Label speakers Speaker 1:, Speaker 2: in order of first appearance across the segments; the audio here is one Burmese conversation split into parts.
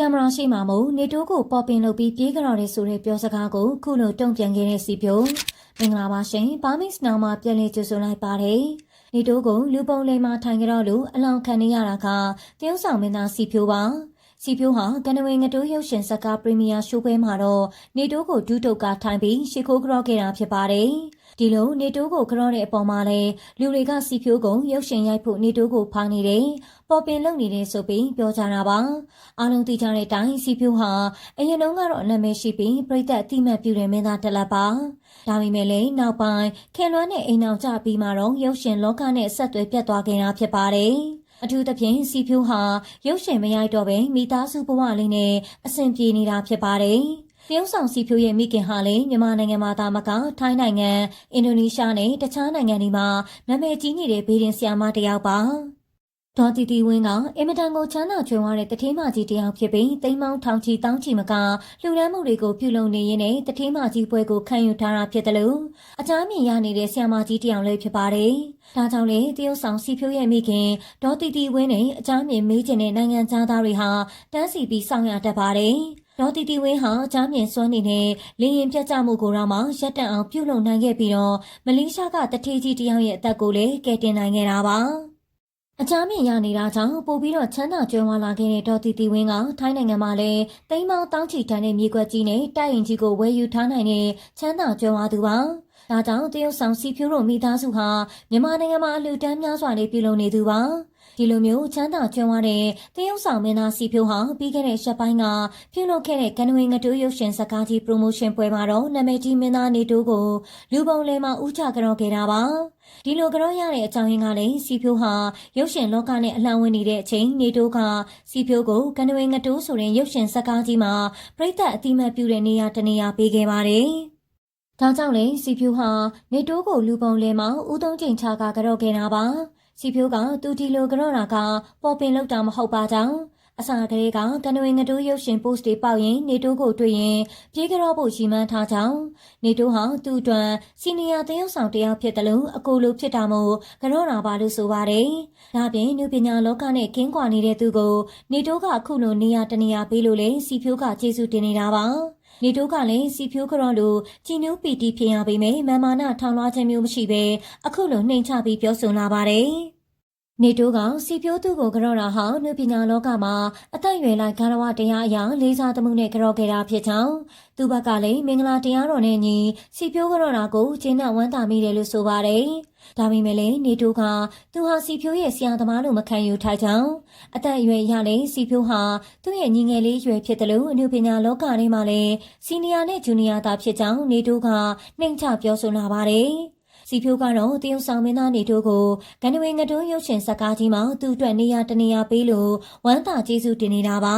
Speaker 1: ကင်မရာရှိမှမို့နေတိုးကိုပေါ်ပင်လုပ်ပြီးပြေးကြတော့တယ်ဆိုတဲ့ပြောစကားကိုခုလိုတုံ့ပြန်ခဲ့တဲ့စီပြိုမင်္ဂလာပါရှင်ဘာမစ်နာမှာပြန်လည်ကြိုဆိုလိုက်ပါတယ်နေတိုးကိုလူပုံလေးမှာထိုင်ကြတော့လို့အလောင်းခံနေရတာကတရုတ်ဆောင်မင်းသားစီဖြိုးပါ စီဖြိုးဟာကနဝေငတိုးရုပ်ရှင်ဇာတ်ကားပရီမီယာရှိုးပွဲမှာတော့နေတိုးကိုဒုတုတ်ကထိုင်ပြီးရှ िख ိုးကြော့ခဲ့တာဖြစ်ပါတယ်ဒီလိုနေတိုးကိုကြော့တဲ့အပေါ်မှာလဲလူတွေကစီဖြိုးကိုရုပ်ရှင်ရိုက်ဖို့နေတိုးကိုဖားနေတယ်ပေါ်ပင်လုပ်နေတယ်ဆိုပြီးပြောကြတာပါအားလုံးသိကြတဲ့အတိုင်းစီဖြိုးဟာအရင်တုန်းကတော့နာမည်ရှိပြီးပြိသက်အတိမတ်ပြုတဲ့မင်းသားတစ်လက်ပါဒါပေမဲ့လည်းနောက်ပိုင်းခင်လွမ်းတဲ့အိမ်အောင်ကြပြီးမှတော့ရုပ်ရှင်လောကနဲ့ဆက်သွယ်ပြတ်သွားခဲ့တာဖြစ်ပါတယ် အထူးသဖြင့်စီဖြိုးဟာရုပ်ရှင်မရိုက်တော့ပဲမိသားစုဘဝလေးနဲ့အဆင်ပြေနေတာဖြစ်ပါတယ်တရုတ်ဆောင်စီဖြိုးရဲ့မိခင်ဟာလည်းမြန်မာနိုင်ငံမှာသာမကထိုင်းနိုင်ငံအင်ဒိုနီးရှားနဲ့တခြားနိုင်ငံတွေမှာနာမည်ကြီးနေတဲ့ဘေးရင်ဆရာမတစ်ယောက်ပါ ဒေါ်တီတီဝင်းကအင်မတန်ကိုချမ်းသာကြွယ်ဝတဲ့တထေးမကြီးတစ်ယောက်ဖြစ်ပြီးတိမ်မောင်းထောင်ချီတောင်းချီမကလှူဒန်းမှုတွေကိုပြုလုပ်နေရင်းနဲ့တထေးမကြီးပွဲကိုခံယူထားတာဖြစ်တယ်လို့အကြမ်းမြင်ရနေတဲ့ဆရာမကြီးတစ်ယောက်လည်းဖြစ်ပါတယ်။ဒါကြောင့်လေတရုတ်ဆောင်စီဖြိုးရဲ့မိခင်ဒေါ်တီတီဝင်းနဲ့အကြမ်းမြင်မေးချင်တဲ့နိုင်ငံသားတွေဟာတန်းစီပြီးစောင့်ရတတ်ပါတယ်။ဒေါ်တီတီဝင်းဟာအကြမ်းမြင်စွမ်းနေတဲ့လေရင်ပြတ်ကြမှုကိုတော့မှရပ်တန့်အောင်ပြုလုပ်နိုင်ခဲ့ပြီးတော့မလေးရှားကတထေးကြီးတစ်ယောက်ရဲ့အသက်ကိုလည်းကယ်တင်နိုင်ခဲ့တာပါ။ အချားမြင်ရနေတာကြောင့်ပို့ပြီးတော့ချမ်းသာကြွယ်ဝလာခဲ့တဲ့ဒေါ်တီတီဝင်းကထိုင်းနိုင်ငံမှာလည်းတိမ်မောင်းတောင်းချီတန်းတဲ့မြေကွက်ကြီးနဲ့တိုက်ရင်ကြီးကိုဝယ်ယူထားနိုင်တဲ့ချမ်းသာကြွယ်ဝသူပါ။ဒါကြောင့်တရုတ်ဆောင်စီဖြိုးတို့မိသားစုဟာမြန်မာနိုင်ငံမှာအလှူဒန်းများစွာနဲ့ပြုလုပ်နေသူပါ။ ဒီလိုမျိုးချမ်းသာကြွယ်ဝတဲ့တရုတ်ဆောင်မင်းသားစီဖြိုးဟာပြီးခဲ့တဲ့ရက်ပိုင်းကပြုလုပ်ခဲ့တဲ့ကနဝေငတိုးရုပ်ရှင်ဇာတ်ကားကြီး promotion ပွဲမှာတော့နာမည်ကြီးမင်းသားနေတိုးကိုလူပုံလဲမှာဥချကြော့ခဲ့တာပါ။ဒီလိုကြော့ရတဲ့အကြောင်းရင်းကလည်းစီဖြိုးဟာရုပ်ရှင်လောကနဲ့အလှမ်းဝင်နေတဲ့အချိန်နေတိုးကစီဖြိုးကိုကနဝေငတိုးဆိုတဲ့ရုပ်ရှင်ဇာတ်ကားကြီးမှာပြိသက်အတိမတ်ပြုတဲ့နေရာတစ်နေရာပေးခဲ့ပါတယ်။ဒါကြောင့်လေစီဖြိုးဟာနေတိုးကိုလူပုံလဲမှာဥသုံးချိန်ချကကြော့ခဲ့တာပါ။ စီဖြိုးကသူဒီလိုကြော့တာကပေါ်ပင်လောက်တာမဟုတ်ပါကြောင်းအစာကလေးကကနဝေငတိုးရုပ်ရှင် post တွေပေါက်ရင်နေတိုးကိုတွေ့ရင်ပြေးကြောဖို့ရှိမှန်းထားကြောင်းနေတိုးဟာသူ့အတွက်စီနီယာသင်းရုပ်ဆောင်တစ်ယောက်ဖြစ်တယ်လို့အကိုလိုဖြစ်တာမို့ကြောတာပါလို့ဆိုပါတယ်။ဒါပြင်နုပညာလောကနဲ့ကင်းကွာနေတဲ့သူကိုနေတိုးကအခုလိုနေရာတနေရာပေးလို့လေစီဖြိုးကကျေးဇူးတင်နေတာပါ။ နေတိုးကလည်းစီဖြိုးကြောလို့ကြည်နူးပီတီဖြစ်ရပေမဲ့မမာနာထောင်လွှားခြင်းမျိုးမရှိဘဲအခုလိုနှိမ်ချပြီးပြောဆိုလာပါတယ်။ နေတိုးကစီပြိုးသူကိုကြော့တာဟာနုပညာလောကမှာအသက်အရွယ်လိုက်ကာရဝတရားအရာလေးစားသမှုနဲ့ကြော့ခဲ့တာဖြစ်ကြောင်းသူဘက်ကလည်းမင်္ဂလာတရားတော်နဲ့ညီစီပြိုးကြော့တာကိုကျင်းနဲ့ဝမ်းသာမိတယ်လို့ဆိုပါတယ်။ဒါပေမဲ့လည်းနေတိုးကသူဟာစီပြိုးရဲ့ဆရာသမားလို့မခံယူထားကြောင်းအသက်အရွယ်ရလည်းစီပြိုးဟာသူ့ရဲ့ညီငယ်လေးရွယ်ဖြစ်တယ်လို့အနုပညာလောကထဲမှာလည်းစီနီယာနဲ့ဂျူနီယာသားဖြစ်ကြောင်းနေတိုးကနှိမ်ချပြောဆိုလာပါတယ်။ စီဖြိုးကတော့တရုတ်ဆောင်မင်းသားနေတို့ကိုဂန်နဝေငတွန်းရုပ်ရှင်ဇာတ်ကားကြီးမှာသူ့အတွက်နေရာတနေရာပေးလို့ဝမ်းသာကျေးဇူးတင်နေတာပါ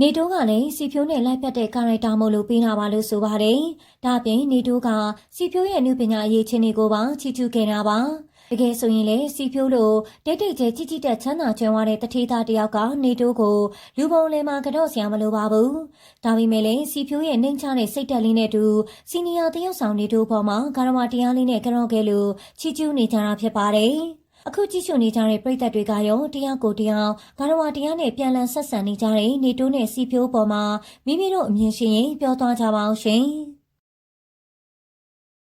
Speaker 1: နေတိုးကလည်းစီဖြိုးနဲ့လိုက်ဖက်တဲ့ကာရိုက်တာမို့လို့ပေးတာပါလို့ဆိုပါတယ်။ဒါ့အပြင်နေတိုးကစီဖြိုးရဲ့နုပညာအရေးချင်းတွေကိုပါချီးကျူးခဲ့တာပါ။ တကယ်ဆိုရင်လေစီဖြိုးလို့တိတ်တိတ်ကျဲကြည်ကြည်တက်ချမ်းသာကြွယ်ဝတဲ့တထေးသားတယောက်ကနေတိုးကိုလူပုံလယ်မှာကတော့ဆရာမလိုပါဘူး။ဒါပေမဲ့လေစီဖြိုးရဲ့နှိမ်ချတဲ့စိတ်တက်လေးနဲ့တူစီနီယာတယောက်ဆောင်နေတိုးပေါ်မှာကာရမတရားလေးနဲ့ကြော့ခဲ့လို့ချီးကျူးနေကြတာဖြစ်ပါတယ်။အခုကြည့်ရှုနေကြတဲ့ပရိသတ်တွေကရောတရားကိုတရားဂါရဝတရားနဲ့ပြန်လည်ဆက်ဆံနေကြတဲ့နေတိုးနဲ့စီဖြိုးပေါ်မှာမိမိတို့အမြင်ရှင်ရင်ပြောသွားကြပါအောင်ရှင်။